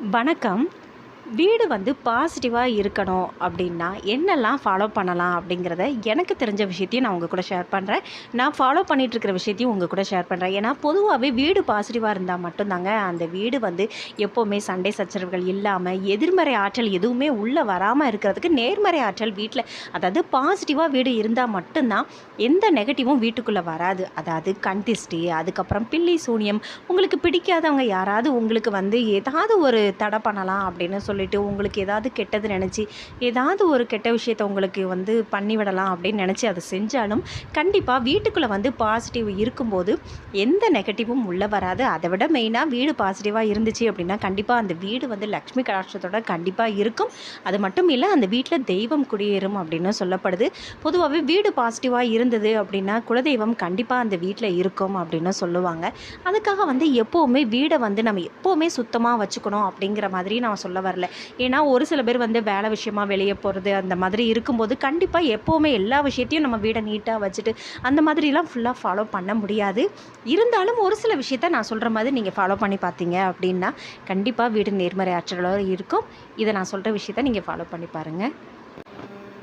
வணக்கம். வீடு வந்து பாசிட்டிவாக இருக்கணும் அப்படின்னா என்னெல்லாம் ஃபாலோ பண்ணலாம் அப்படிங்கிறத எனக்கு தெரிஞ்ச விஷயத்தையும் நான் உங்கள் கூட ஷேர் பண்ணுறேன் நான் ஃபாலோ பண்ணிகிட்ருக்கிற இருக்கிற விஷயத்தையும் உங்கள் கூட ஷேர் பண்ணுறேன் ஏன்னா பொதுவாகவே வீடு பாசிட்டிவாக இருந்தால் மட்டும்தாங்க அந்த வீடு வந்து எப்போவுமே சண்டை சச்சரவுகள் இல்லாமல் எதிர்மறை ஆற்றல் எதுவுமே உள்ளே வராமல் இருக்கிறதுக்கு நேர்மறை ஆற்றல் வீட்டில் அதாவது பாசிட்டிவாக வீடு இருந்தால் மட்டும்தான் எந்த நெகட்டிவும் வீட்டுக்குள்ளே வராது. அதாவது கண் திஷ்டி அதுக்கப்புறம் பில்லி சூனியம் உங்களுக்கு பிடிக்காதவங்க யாராவது உங்களுக்கு வந்து ஏதாவது ஒரு தடை பண்ணலாம் அப்படின்னு சொல்லி சொல்லிட்டு உங்களுக்கு ஏதாவது கெட்டது நினச்சி ஏதாவது ஒரு கெட்ட விஷயத்த உங்களுக்கு வந்து பண்ணிவிடலாம் அப்படின்னு நினச்சி அதை செஞ்சாலும் கண்டிப்பாக வீட்டுக்குள்ளே வந்து பாசிட்டிவ் இருக்கும்போது எந்த நெகட்டிவும் உள்ளே வராது. அதை விட மெயினாக வீடு பாசிட்டிவாக இருந்துச்சு அப்படின்னா கண்டிப்பாக அந்த வீடு வந்து லக்ஷ்மி கடாட்சத்தோட கண்டிப்பாக இருக்கும். அது மட்டும் இல்லை அந்த வீட்டில் தெய்வம் குடியேறும் அப்படின்னு சொல்லப்படுது. பொதுவாகவே வீடு பாசிட்டிவாக இருந்தது அப்படின்னா குலதெய்வம் கண்டிப்பாக அந்த வீட்டில் இருக்கும் அப்படின்னு சொல்லுவாங்க. அதுக்காக வந்து எப்போவுமே வீடை வந்து நம்ம எப்போவுமே சுத்தமாக வச்சுக்கணும் அப்படிங்கிற மாதிரி நான் சொல்ல வரல. ஏன்னா ஒரு சில பேர் வந்து வேலை விஷயமா வெளியே போகிறது அந்த மாதிரி இருக்கும்போது கண்டிப்பாக எப்போவுமே எல்லா விஷயத்தையும் நம்ம வீடை நீட்டாக வச்சுட்டு அந்த மாதிரிலாம் ஃபுல்லாக ஃபாலோ பண்ண முடியாது. இருந்தாலும் ஒரு சில விஷயத்த நான் சொல்கிற மாதிரி நீங்கள் ஃபாலோ பண்ணி பார்த்தீங்க அப்படின்னா கண்டிப்பாக வீடு நேர்மறை ஆற்றலோடு இருக்கும். இதை நான் சொல்கிற விஷயத்த நீங்கள் ஃபாலோ பண்ணி பாருங்கள்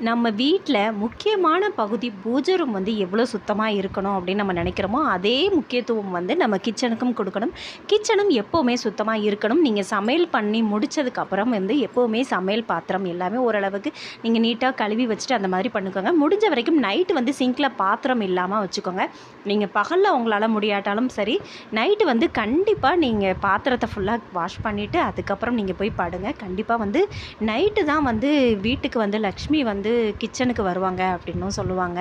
நம்ம வீட்டில் முக்கியமான பகுதி பூஜை ரூம் வந்து எவ்வளோ சுத்தமாக இருக்கணும் அப்படின்னு நம்ம நினைக்கிறோமோ அதே முக்கியத்துவம் வந்து நம்ம கிச்சனுக்கும் கொடுக்கணும். கிச்சனும் எப்போவுமே சுத்தமாக இருக்கணும். நீங்கள் சமையல் பண்ணி முடிச்சதுக்கப்புறம் வந்து எப்போவுமே சமையல் பாத்திரம் எல்லாமே ஓரளவுக்கு நீங்கள் நீட்டாக கழுவி வச்சுட்டு அந்த மாதிரி பண்ணிக்கோங்க. முடிஞ்ச வரைக்கும் நைட்டு வந்து சிங்கில் பாத்திரம் இல்லாமல் வச்சுக்கோங்க. நீங்கள் பகலில் உங்களால் முடியாட்டாலும் சரி நைட்டு வந்து கண்டிப்பாக நீங்கள் பாத்திரத்தை ஃபுல்லாக வாஷ் பண்ணிவிட்டு அதுக்கப்புறம் நீங்கள் போய் படுங்க. கண்டிப்பாக வந்து நைட்டு தான் வந்து வீட்டுக்கு வந்து லக்ஷ்மி வந்து கிச்சனுக்கு வருவாங்க அப்படின்னும் சொல்லுவாங்க.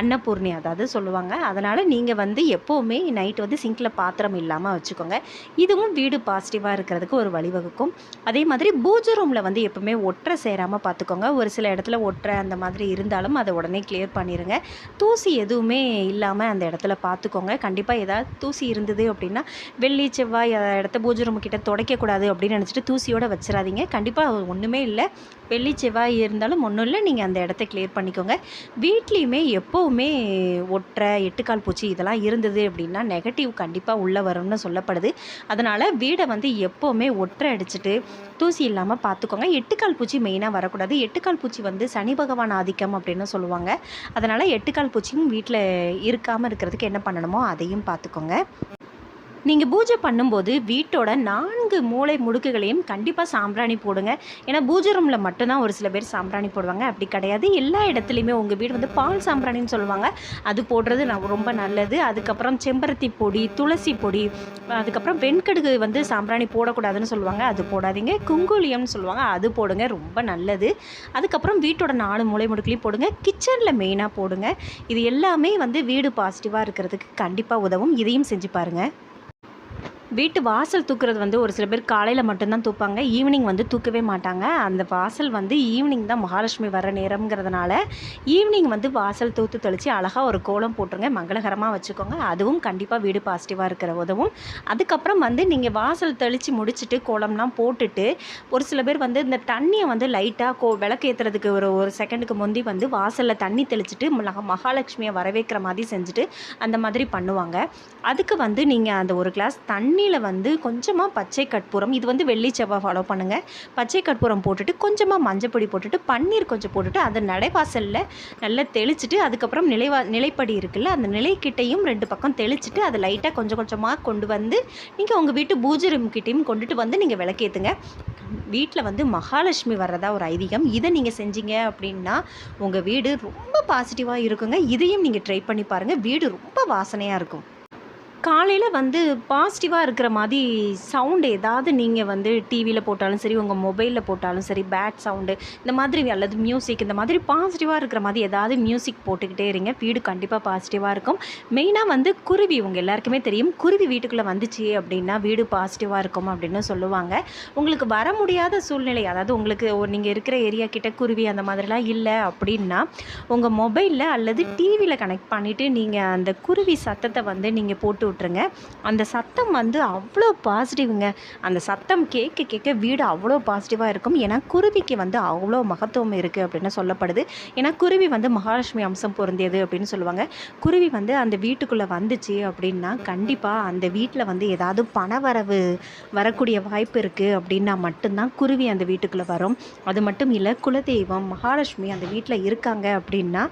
அன்னபூர்ணி அதாவது சொல்லுவாங்க. அதனால் நீங்கள் வந்து எப்போவுமே நைட் வந்து சிங்கில் பாத்திரம் இல்லாமல் வச்சுக்கோங்க. இதுவும் வீடு பாசிட்டிவாக இருக்கிறதுக்கு ஒரு வழிவகுக்கும். அதே மாதிரி பூஜை ரூமில் வந்து எப்போவுமே ஒற்றை சேராமல் பார்த்துக்கோங்க ஒரு சில இடத்துல ஒற்றை அந்த மாதிரி இருந்தாலும் அதை உடனே கிளியர் பண்ணிடுங்க தூசி எதுவுமே இல்லாமல் அந்த இடத்துல பார்த்துக்கோங்க கண்டிப்பாக ஏதாவது தூசி இருந்தது அப்படின்னா வெள்ளி செவ்வாய் இடத்த பூஜை ரூம் கிட்ட துடைக்கக்கூடாது அப்படின்னு நினச்சிட்டு தூசியோடு வச்சிடாதீங்க கண்டிப்பாக ஒன்றுமே இல்லை. வெள்ளி செவ்வாய் இருந்தாலும் ஒன்றும் இல்லை. நீங்கள் அந்த இடத்த கிளியர் பண்ணிக்கோங்க. வீட்லேயுமே எப்போவுமே ஒற்றை எட்டுக்கால் பூச்சி இதெல்லாம் இருந்தது அப்படின்னா நெகட்டிவ் கண்டிப்பாக உள்ளே வரும்னு சொல்லப்படுது. அதனால் வீடை வந்து எப்போவுமே ஒற்றை அடிச்சுட்டு தூசி இல்லாமல் பார்த்துக்கோங்க எட்டுக்கால் பூச்சி மெயினாக வரக்கூடாது. எட்டுக்கால் பூச்சி வந்து சனி பகவான் ஆதிக்கம் அப்படின்னு சொல்லுவாங்க. அதனால் எட்டுக்கால் பூச்சியும் வீட்டில் இருக்காமல் இருக்கிறதுக்கு என்ன பண்ணணுமோ அதையும் பார்த்துக்கோங்க நீங்கள் பூஜை பண்ணும்போது வீட்டோட நான்கு மூளை முடுக்குகளையும் கண்டிப்பாக சாம்பிராணி போடுங்க. ஏன்னா பூஜை ரூமில் மட்டும்தான் ஒரு சில பேர் சாம்பிராணி போடுவாங்க. அப்படி கிடையாது. எல்லா இடத்துலையுமே உங்கள் வீடு வந்து பால் சாம்பிராணின்னு சொல்லுவாங்க. அது போடுறது ரொம்ப நல்லது. அதுக்கப்புறம் செம்பருத்தி பொடி துளசி பொடி அதுக்கப்புறம் வெண்கடுகு வந்து சாம்பிராணி போடக்கூடாதுன்னு சொல்லுவாங்க. அது போடாதீங்க. குங்குலியம்னு சொல்லுவாங்க. அது போடுங்க. ரொம்ப நல்லது. அதுக்கப்புறம் வீட்டோட நாலு மூளை முடுக்குலையும் போடுங்க. கிச்சனில் மெயினாக போடுங்க. இது எல்லாமே வந்து வீடு பாசிட்டிவாக இருக்கிறதுக்கு கண்டிப்பாக உதவும். இதையும் செஞ்சு பாருங்கள் வீட்டு வாசல் தூக்குறது வந்து ஒரு சில பேர் காலையில் மட்டும்தான் தூப்பாங்க. ஈவினிங் வந்து தூக்கவே மாட்டாங்க. அந்த வாசல் வந்து ஈவினிங் தான் மகாலட்சுமி வர நேரம்ங்கிறதுனால ஈவினிங் வந்து வாசல் தூத்து தெளித்து அழகாக ஒரு கோலம் போட்டுருங்க. மங்களகரமாக வச்சுக்கோங்க. அதுவும் கண்டிப்பாக வீடு பாசிட்டிவாக இருக்கிற உதவும். அதுக்கப்புறம் வந்து நீங்கள் வாசல் தெளித்து முடிச்சுட்டு கோலம்லாம் போட்டுட்டு ஒரு சில பேர் வந்து இந்த தண்ணியை வந்து லைட்டாக கோ விளக்கு ஏற்றுறதுக்கு ஒரு ஒரு செகண்டுக்கு முந்தி வந்து வாசலில் தண்ணி தெளிச்சுட்டு மகாலட்சுமியை வரவேற்கிற மாதிரி செஞ்சுட்டு அந்த மாதிரி பண்ணுவாங்க. அதுக்கு வந்து நீங்கள் அந்த ஒரு கிளாஸ் தண்ணியில் வந்து கொஞ்சமாக பச்சை கற்பூரம் இது வந்து வெள்ளி செவ்வாய் ஃபாலோ பண்ணுங்கள் பச்சை கற்பூரம் போட்டுட்டு கொஞ்சமாக மஞ்சப்பொடி போட்டுட்டு பன்னீர் கொஞ்சம் போட்டுட்டு அதை நடைவாசலில் நல்லா தெளிச்சிட்டு அதுக்கப்புறம் நிலைவா நிலைப்படி இருக்குல்ல அந்த நிலைக்கிட்டையும் ரெண்டு பக்கம் தெளிச்சிட்டு அதை லைட்டாக கொஞ்சம் கொஞ்சமாக கொண்டு வந்து நீங்கள் உங்கள் வீட்டு பூஜை ரூம் கிட்டேயும் கொண்டுட்டு வந்து நீங்கள் விளக்கேற்றுங்க வீட்டில் வந்து மகாலட்சுமி வர்றதா ஒரு ஐதீகம். இதை நீங்கள் செஞ்சீங்க அப்படின்னா உங்கள் வீடு ரொம்ப பாசிட்டிவாக இருக்குங்க. இதையும் நீங்கள் ட்ரை பண்ணி பாருங்கள் வீடு ரொம்ப வாசனையாக இருக்கும். காலையில் வந்து பாசிட்டிவாக இருக்கிற மாதிரி சவுண்டு ஏதாவது நீங்கள் வந்து டிவியில் போட்டாலும் சரி உங்கள் மொபைலில் போட்டாலும் சரி பேட் சவுண்டு இந்த மாதிரி அல்லது மியூசிக் இந்த மாதிரி பாசிட்டிவாக இருக்கிற மாதிரி ஏதாவது மியூசிக் போட்டுக்கிட்டே இருங்க. வீடு கண்டிப்பாக பாசிட்டிவாக இருக்கும். மெயினாக வந்து குருவி உங்கள் எல்லாருக்குமே தெரியும். குருவி வீட்டுக்குள்ளே வந்துச்சு அப்படின்னா வீடு பாசிட்டிவாக இருக்கும் அப்படின்னு சொல்லுவாங்க. உங்களுக்கு வர முடியாத சூழ்நிலை அதாவது உங்களுக்கு நீங்கள் இருக்கிற ஏரியா கிட்ட குருவி அந்த மாதிரிலாம் இல்லை அப்படின்னா உங்கள் மொபைலில் அல்லது டிவியில் கனெக்ட் பண்ணிவிட்டு நீங்கள் அந்த குருவி சத்தத்தை வந்து நீங்கள் போட்டு போட்டுருங்க. அந்த சத்தம் வந்து அவ்வளோ பாசிட்டிவ்ங்க அந்த சத்தம் கேட்க கேட்க வீடு அவ்வளோ பாசிட்டிவாக இருக்கும். ஏன்னா குருவிக்கு வந்து அவ்வளோ மகத்துவம் இருக்குது அப்படின்னு சொல்லப்படுது. ஏன்னா குருவி வந்து மகாலட்சுமி அம்சம் பொருந்தியது அப்படின்னு சொல்லுவாங்க. குருவி வந்து அந்த வீட்டுக்குள்ளே வந்துச்சு அப்படின்னா கண்டிப்பாக அந்த வீட்டில் வந்து ஏதாவது பணவரவு வரக்கூடிய வாய்ப்பு இருக்குது அப்படின்னா மட்டும்தான் குருவி அந்த வீட்டுக்குள்ளே வரும். அது மட்டும் இல்லை குலதெய்வம் மகாலட்சுமி அந்த வீட்டில் இருக்காங்க அப்படின்னா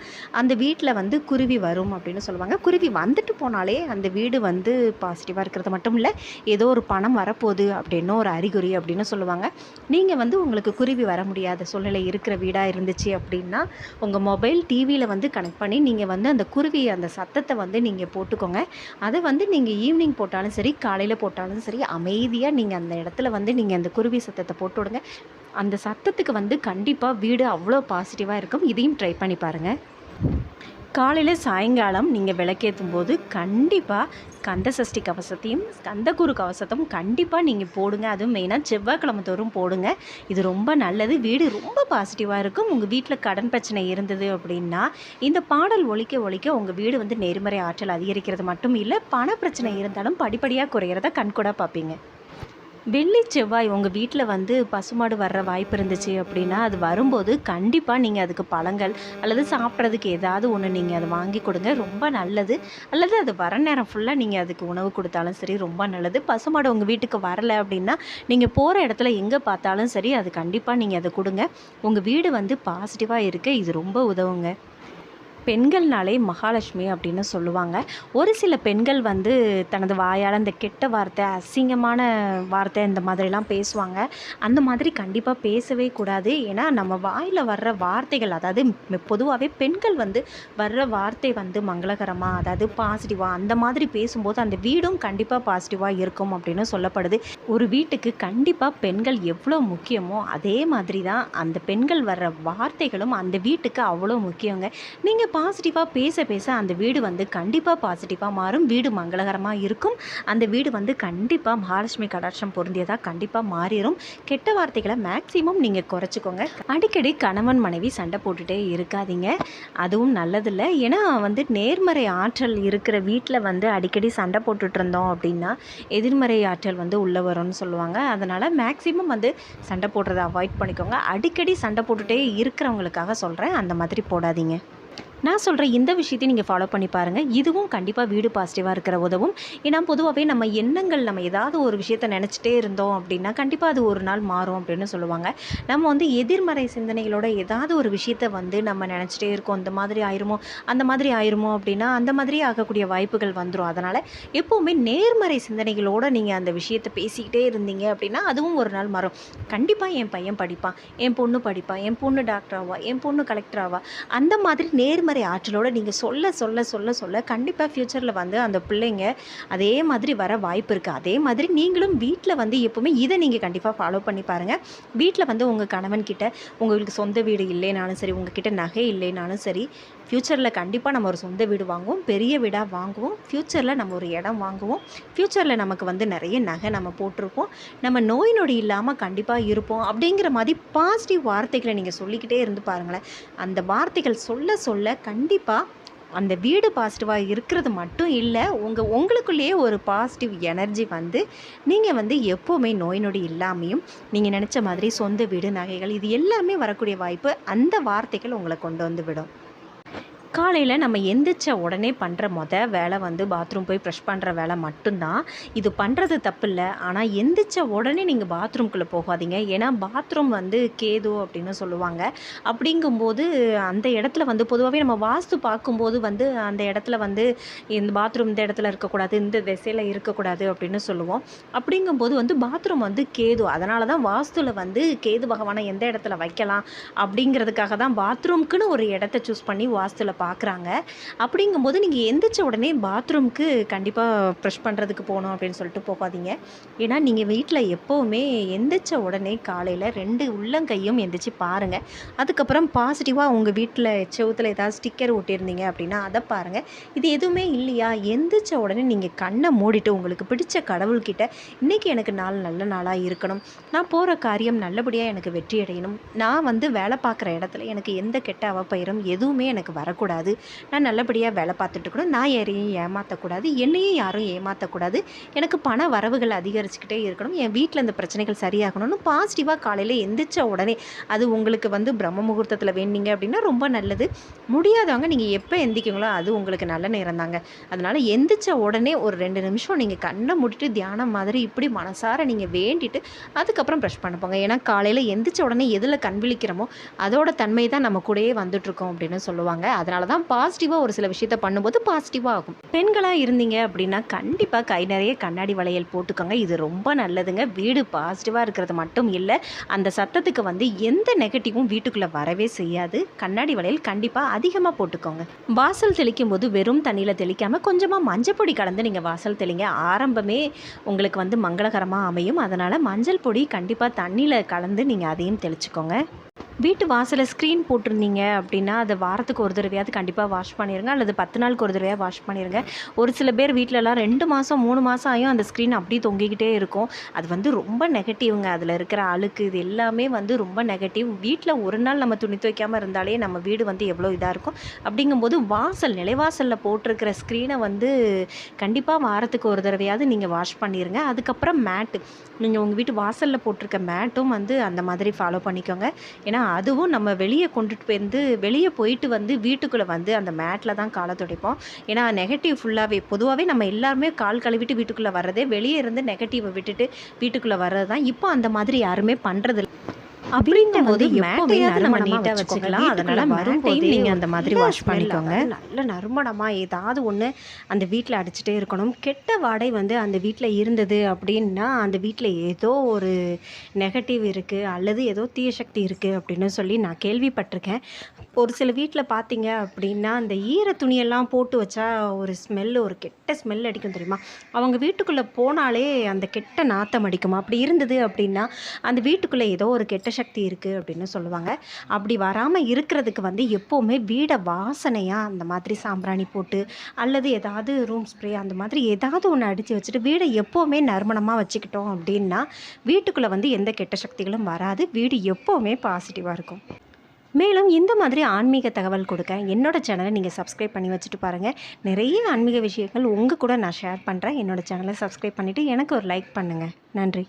அந்த வீட்டில் வந்து குருவி வரும் அப்படின்னு சொல்லுவாங்க. குருவி வந்துட்டு போனாலே அந்த வீடு வந்து பாசிட்டிவாக இருக்கிறது மட்டும் இல்லை ஏதோ ஒரு பணம் வரப்போகுது அப்படின்னு ஒரு அறிகுறி அப்படின்னு சொல்லுவாங்க. நீங்கள் வந்து உங்களுக்கு குருவி வர முடியாத சூழ்நிலை இருக்கிற வீடாக இருந்துச்சு அப்படின்னா உங்கள் மொபைல் டிவியில் வந்து கனெக்ட் பண்ணி நீங்கள் வந்து அந்த குருவி அந்த சத்தத்தை வந்து நீங்கள் போட்டுக்கோங்க. அதை வந்து நீங்கள் ஈவினிங் போட்டாலும் சரி காலையில் போட்டாலும் சரி அமைதியாக நீங்கள் அந்த இடத்துல வந்து நீங்கள் அந்த குருவி சத்தத்தை போட்டு விடுங்க. அந்த சத்தத்துக்கு வந்து கண்டிப்பாக வீடு அவ்வளோ பாசிட்டிவாக இருக்கும். இதையும் ட்ரை பண்ணி பாருங்கள் காலையில் சாயங்காலம் நீங்கள் விளக்கேற்றும் போது கண்டிப்பாக கந்த சஷ்டி கவசத்தையும் கந்தகுரு கவசத்தையும் கண்டிப்பாக நீங்கள் போடுங்க. அதுவும் மெயினாக செவ்வாய்க்கிழமை தோறும் போடுங்க. இது ரொம்ப நல்லது. வீடு ரொம்ப பாசிட்டிவாக இருக்கும். உங்கள் வீட்டில் கடன் பிரச்சனை இருந்தது அப்படின்னா இந்த பாடல் ஒழிக்க ஒழிக்க உங்கள் வீடு வந்து நேர்மறை ஆற்றல் அதிகரிக்கிறது மட்டும் இல்லை பண பிரச்சனை இருந்தாலும் படிப்படியாக குறையிறத கண்கூட பார்ப்பீங்க வெள்ளி செவ்வாய் உங்கள் வீட்டில் வந்து பசுமாடு வர்ற வாய்ப்பு இருந்துச்சு அப்படின்னா அது வரும்போது கண்டிப்பாக நீங்கள் அதுக்கு பழங்கள் அல்லது சாப்பிட்றதுக்கு ஏதாவது ஒன்று நீங்கள் அதை வாங்கி கொடுங்க. ரொம்ப நல்லது. அல்லது அது வர நேரம் ஃபுல்லாக நீங்கள் அதுக்கு உணவு கொடுத்தாலும் சரி ரொம்ப நல்லது. பசுமாடு உங்கள் வீட்டுக்கு வரல அப்படின்னா நீங்கள் போகிற இடத்துல எங்கே பார்த்தாலும் சரி அது கண்டிப்பாக நீங்கள் அதை கொடுங்க. உங்கள் வீடு வந்து பாசிட்டிவாக இருக்க. இது ரொம்ப உதவுங்க. பெண்கள்னாலே மகாலட்சுமி அப்படின்னு சொல்லுவாங்க. ஒரு சில பெண்கள் வந்து தனது வாயால் இந்த கெட்ட வார்த்தை அசிங்கமான வார்த்தை இந்த மாதிரிலாம் பேசுவாங்க. அந்த மாதிரி கண்டிப்பாக பேசவே கூடாது. ஏன்னா நம்ம வாயில் வர்ற வார்த்தைகள் அதாவது பொதுவாகவே பெண்கள் வந்து வர்ற வார்த்தை வந்து மங்களகரமாக அதாவது பாசிட்டிவாக அந்த மாதிரி பேசும்போது அந்த வீடும் கண்டிப்பாக பாசிட்டிவாக இருக்கும் அப்படின்னு சொல்லப்படுது. ஒரு வீட்டுக்கு கண்டிப்பாக பெண்கள் எவ்வளோ முக்கியமோ அதே மாதிரி தான் அந்த பெண்கள் வர்ற வார்த்தைகளும் அந்த வீட்டுக்கு அவ்வளோ முக்கியங்க. நீங்கள் பாசிட்டிவாக பேச பேச அந்த வீடு வந்து கண்டிப்பாக பாசிட்டிவாக மாறும். வீடு மங்களகரமாக இருக்கும். அந்த வீடு வந்து கண்டிப்பாக மகாலட்சுமி கடாட்சம் பொருந்தியதாக கண்டிப்பாக மாறிடும் கெட்ட வார்த்தைகளை மேக்ஸிமம் நீங்கள் குறைச்சிக்கோங்க. அடிக்கடி கணவன் மனைவி சண்டை போட்டுகிட்டே இருக்காதீங்க. அதுவும் நல்லதில்லை. ஏன்னா வந்து நேர்மறை ஆற்றல் இருக்கிற வீட்டில் வந்து அடிக்கடி சண்டை போட்டுட்டு இருந்தோம் அப்படின்னா எதிர்மறை ஆற்றல் வந்து உள்ளே வரும்னு சொல்லுவாங்க. அதனால் மேக்ஸிமம் வந்து சண்டை போடுறதை அவாய்ட் பண்ணிக்கோங்க. அடிக்கடி சண்டை போட்டுகிட்டே இருக்கிறவங்களுக்காக சொல்கிறேன் அந்த மாதிரி போடாதீங்க. நான் சொல்கிற இந்த விஷயத்தையும் நீங்கள் ஃபாலோ பண்ணி பாருங்கள் இதுவும் கண்டிப்பாக வீடு பாசிட்டிவாக இருக்கிற உதவும். ஏன்னா பொதுவாகவே நம்ம எண்ணங்கள் நம்ம ஏதாவது ஒரு விஷயத்தை நினச்சிட்டே இருந்தோம் அப்படின்னா கண்டிப்பாக அது ஒரு நாள் மாறும் அப்படின்னு சொல்லுவாங்க. நம்ம வந்து எதிர்மறை சிந்தனைகளோட ஏதாவது ஒரு விஷயத்தை வந்து நம்ம நினச்சிட்டே இருக்கோம். இந்த மாதிரி ஆயிருமோ அந்த மாதிரி ஆயிருமோ அப்படின்னா அந்த மாதிரி ஆகக்கூடிய வாய்ப்புகள் வந்துடும் அதனால் எப்போவுமே நேர்மறை சிந்தனைகளோடு நீங்கள் அந்த விஷயத்தை பேசிக்கிட்டே இருந்தீங்க அப்படின்னா அதுவும் ஒரு நாள் மாறும். கண்டிப்பாக என் பையன் படிப்பான் என் பொண்ணு படிப்பான் என் பொண்ணு டாக்டர் ஆவா என் பொண்ணு கலெக்டர் ஆவா. அந்த மாதிரி நேர்மறை ஆற்றலோட நீங்கள் சொல்ல சொல்ல சொல்ல சொல்ல கண்டிப்பாக ஃப்யூச்சரில் வந்து அந்த பிள்ளைங்க அதே மாதிரி வர வாய்ப்பு இருக்குது அதே மாதிரி நீங்களும் வீட்டில் வந்து எப்போவுமே இதை நீங்கள் கண்டிப்பாக ஃபாலோ பண்ணி பாருங்கள் வீட்டில் வந்து உங்கள் கணவன்கிட்ட உங்களுக்கு சொந்த வீடு இல்லைனாலும் சரி உங்ககிட்ட நகை இல்லைனாலும் சரி ஃப்யூச்சரில் கண்டிப்பாக நம்ம ஒரு சொந்த வீடு வாங்குவோம் பெரிய வீடாக வாங்குவோம். ஃப்யூச்சரில் நம்ம ஒரு இடம் வாங்குவோம். ஃப்யூச்சரில் நமக்கு வந்து நிறைய நகை நம்ம போட்டிருப்போம். நம்ம நோய் நொடி இல்லாமல் கண்டிப்பாக இருப்போம். அப்படிங்கிற மாதிரி பாசிட்டிவ் வார்த்தைகளை நீங்கள் சொல்லிக்கிட்டே இருந்து பாருங்களேன். அந்த வார்த்தைகள் சொல்ல சொல்ல கண்டிப்பாக அந்த வீடு பாசிட்டிவாக இருக்கிறது மட்டும் இல்லை உங்கள் உங்களுக்குள்ளேயே ஒரு பாசிட்டிவ் எனர்ஜி வந்து நீங்கள் வந்து எப்போவுமே நோய் நொடி இல்லாமையும் நீங்கள் நினச்ச மாதிரி சொந்த வீடு நகைகள் இது எல்லாமே வரக்கூடிய வாய்ப்பு அந்த வார்த்தைகள் உங்களை கொண்டு வந்து விடும். காலையில் நம்ம எந்திரிச்ச உடனே பண்ணுற மொத வேலை வந்து பாத்ரூம் போய் ப்ரெஷ் பண்ணுற வேலை மட்டும்தான். இது பண்ணுறது தப்பு இல்லை ஆனால் எந்திரிச்ச உடனே நீங்கள் பாத்ரூம்குள்ளே போகாதீங்க. ஏன்னா பாத்ரூம் வந்து கேது அப்படின்னு சொல்லுவாங்க. அப்படிங்கும்போது அந்த இடத்துல வந்து பொதுவாகவே நம்ம வாஸ்து பார்க்கும்போது வந்து அந்த இடத்துல வந்து இந்த பாத்ரூம் இந்த இடத்துல இருக்கக்கூடாது இந்த திசையில் இருக்கக்கூடாது அப்படின்னு சொல்லுவோம். அப்படிங்கும்போது வந்து பாத்ரூம் வந்து கேது. அதனால தான் வாஸ்துவில் வந்து கேது பகவானை எந்த இடத்துல வைக்கலாம் அப்படிங்கிறதுக்காக தான் பாத்ரூம்க்குன்னு ஒரு இடத்த சூஸ் பண்ணி வாஸ்துவில் பார்க்குறாங்க. அப்படிங்கும்போது நீங்கள் எந்திரிச்ச உடனே பாத்ரூம்க்கு கண்டிப்பாக ப்ரெஷ் பண்ணுறதுக்கு போகணும் அப்படின்னு சொல்லிட்டு போகாதீங்க. ஏன்னா நீங்கள் வீட்டில் எப்போவுமே எந்திரிச்ச உடனே காலையில் ரெண்டு உள்ளங்கையும் எந்திரிச்சு பாருங்கள் அதுக்கப்புறம் பாசிட்டிவாக உங்கள் வீட்டில் செவுத்தில் ஏதாவது ஸ்டிக்கர் ஒட்டியிருந்தீங்க அப்படின்னா அதை பாருங்கள் இது எதுவுமே இல்லையா? எந்திரிச்ச உடனே நீங்கள் கண்ணை மூடிட்டு உங்களுக்கு பிடிச்ச கடவுள்கிட்ட இன்றைக்கி எனக்கு நாள் நல்ல நாளாக இருக்கணும். நான் போகிற காரியம் நல்லபடியாக எனக்கு வெற்றி அடையணும். நான் வந்து வேலை பார்க்குற இடத்துல எனக்கு எந்த கெட்ட அவப்பயிரும் எதுவுமே எனக்கு வரக்கூடாது. இருக்கக்கூடாது நான் நல்லபடியாக வேலை பார்த்துட்டுக்கணும் நான் யாரையும் ஏமாற்றக்கூடாது என்னையும் யாரும் ஏமாற்றக்கூடாது எனக்கு பண வரவுகள் அதிகரிச்சுக்கிட்டே இருக்கணும். என் வீட்டில் இந்த பிரச்சனைகள் சரியாகணும்னு பாசிட்டிவாக காலையில் எந்திரிச்ச உடனே அது உங்களுக்கு வந்து பிரம்ம முகூர்த்தத்தில் வேண்டிங்க அப்படின்னா ரொம்ப நல்லது. முடியாதவங்க நீங்கள் எப்போ எந்திரிக்கீங்களோ அது உங்களுக்கு நல்ல நேரம் தாங்க. அதனால் எந்திரிச்ச உடனே ஒரு ரெண்டு நிமிஷம் நீங்கள் கண்ணை முடிட்டு தியானம் மாதிரி இப்படி மனசார நீங்கள் வேண்டிட்டு அதுக்கப்புறம் ப்ரெஷ் பண்ண போங்க. ஏன்னா காலையில் எந்திரிச்ச உடனே எதில் கண் விழிக்கிறோமோ அதோட தன்மை தான் நம்ம கூடயே வந்துட்டுருக்கோம் அப்படின்னு சொல்லுவாங்க. அதனால் தான் பாசிட்டிவாக ஒரு சில விஷயத்த பண்ணும்போது பாசிட்டிவாக ஆகும். பெண்களாக இருந்தீங்க அப்படின்னா கண்டிப்பாக கை நிறைய கண்ணாடி வளையல் போட்டுக்கோங்க. இது ரொம்ப நல்லதுங்க. வீடு பாசிட்டிவாக இருக்கிறது மட்டும் இல்லை அந்த சத்தத்துக்கு வந்து எந்த நெகட்டிவும் வீட்டுக்குள்ளே வரவே செய்யாது. கண்ணாடி வளையல் கண்டிப்பாக அதிகமாக போட்டுக்கோங்க. வாசல் தெளிக்கும் போது வெறும் தண்ணியில் தெளிக்காமல் கொஞ்சமாக மஞ்சள் பொடி கலந்து நீங்கள் வாசல் தெளிங்க. ஆரம்பமே உங்களுக்கு வந்து மங்களகரமாக அமையும். அதனால் மஞ்சள் பொடி கண்டிப்பாக தண்ணியில் கலந்து நீங்கள் அதையும் தெளிச்சுக்கோங்க. வீட்டு வாசலில் ஸ்க்ரீன் போட்டிருந்தீங்க அப்படின்னா அதை வாரத்துக்கு ஒரு தடவையாவது கண்டிப்பாக வாஷ் பண்ணிடுங்க அல்லது பத்து நாளுக்கு ஒரு தடவையாக வாஷ் பண்ணிடுங்க ஒரு சில பேர் வீட்டிலலாம் ரெண்டு மாதம் மூணு மாதம் ஆகும் அந்த ஸ்க்ரீன் அப்படியே தொங்கிக்கிட்டே இருக்கும். அது வந்து ரொம்ப நெகட்டிவ்ங்க அதில் இருக்கிற அழுக்கு இது எல்லாமே வந்து ரொம்ப நெகட்டிவ் வீட்டில் ஒரு நாள் நம்ம துணி துவைக்காமல் இருந்தாலே நம்ம வீடு வந்து எவ்வளோ இதாக இருக்கும். அப்படிங்கும்போது வாசல் நிலைவாசலில் போட்டிருக்கிற ஸ்க்ரீனை வந்து கண்டிப்பாக வாரத்துக்கு ஒரு தடவையாவது நீங்கள் வாஷ் பண்ணிடுங்க அதுக்கப்புறம் மேட்டு நீங்கள் உங்கள் வீட்டு வாசலில் போட்டிருக்க மேட்டும் வந்து அந்த மாதிரி ஃபாலோ பண்ணிக்கோங்க. ஏன்னா அதுவும் நம்ம வெளியே கொண்டுட்டு போயிருந்து வெளியே போயிட்டு வந்து வீட்டுக்குள்ளே வந்து அந்த மேட்டில் தான் காலை துடைப்போம். ஏன்னா நெகட்டிவ் ஃபுல்லாகவே பொதுவாகவே நம்ம எல்லாருமே கால் கழுவிட்டு வீட்டுக்குள்ளே வர்றதே வெளியே இருந்து நெகட்டிவை விட்டுட்டு வீட்டுக்குள்ளே வர்றது தான் இப்போ அந்த மாதிரி யாருமே பண்ணுறது அப்படிங்கும்போது எப்போதையாவது நம்ம நீட்டாக வச்சுக்கலாம். அதனால் வரும்போது நீங்கள் அந்த மாதிரி வாஷ் பண்ணிக்கோங்க. நல்ல நறுமணமாக ஏதாவது ஒன்று அந்த வீட்டில் அடிச்சுட்டே இருக்கணும். கெட்ட வாடை வந்து அந்த வீட்டில் இருந்தது அப்படின்னா அந்த வீட்டில் ஏதோ ஒரு நெகட்டிவ் இருக்குது அல்லது ஏதோ தீய சக்தி இருக்குது அப்படின்னு சொல்லி நான் கேள்விப்பட்டிருக்கேன். ஒரு சில வீட்டில் பார்த்தீங்க அப்படின்னா அந்த ஈர துணியெல்லாம் போட்டு வச்சா ஒரு ஸ்மெல் ஒரு கெட்ட ஸ்மெல் அடிக்கும் தெரியுமா? அவங்க வீட்டுக்குள்ளே போனாலே அந்த கெட்ட நாத்தம் அடிக்குமா? அப்படி இருந்தது அப்படின்னா அந்த வீட்டுக்குள்ளே ஏதோ ஒரு கெட்ட சக்தி இருக்குது அப்படின்னு சொல்லுவாங்க. அப்படி வராமல் இருக்கிறதுக்கு வந்து எப்போவுமே வீடை வாசனையாக அந்த மாதிரி சாம்பிராணி போட்டு அல்லது ஏதாவது ரூம் ஸ்ப்ரே அந்த மாதிரி ஏதாவது ஒன்று அடித்து வச்சுட்டு வீடை எப்போவுமே நறுமணமாக வச்சுக்கிட்டோம் அப்படின்னா வீட்டுக்குள்ளே வந்து எந்த கெட்ட சக்திகளும் வராது. வீடு எப்போவுமே பாசிட்டிவாக இருக்கும். மேலும் இந்த மாதிரி ஆன்மீக தகவல் கொடுக்க என்னோட சேனலை நீங்கள் சப்ஸ்கிரைப் பண்ணி வச்சுட்டு பாருங்கள் நிறைய ஆன்மீக விஷயங்கள் உங்கள் கூட நான் ஷேர் பண்ணுறேன் என்னோட சேனலை சப்ஸ்கிரைப் பண்ணிவிட்டு எனக்கு ஒரு லைக் பண்ணுங்கள் நன்றி.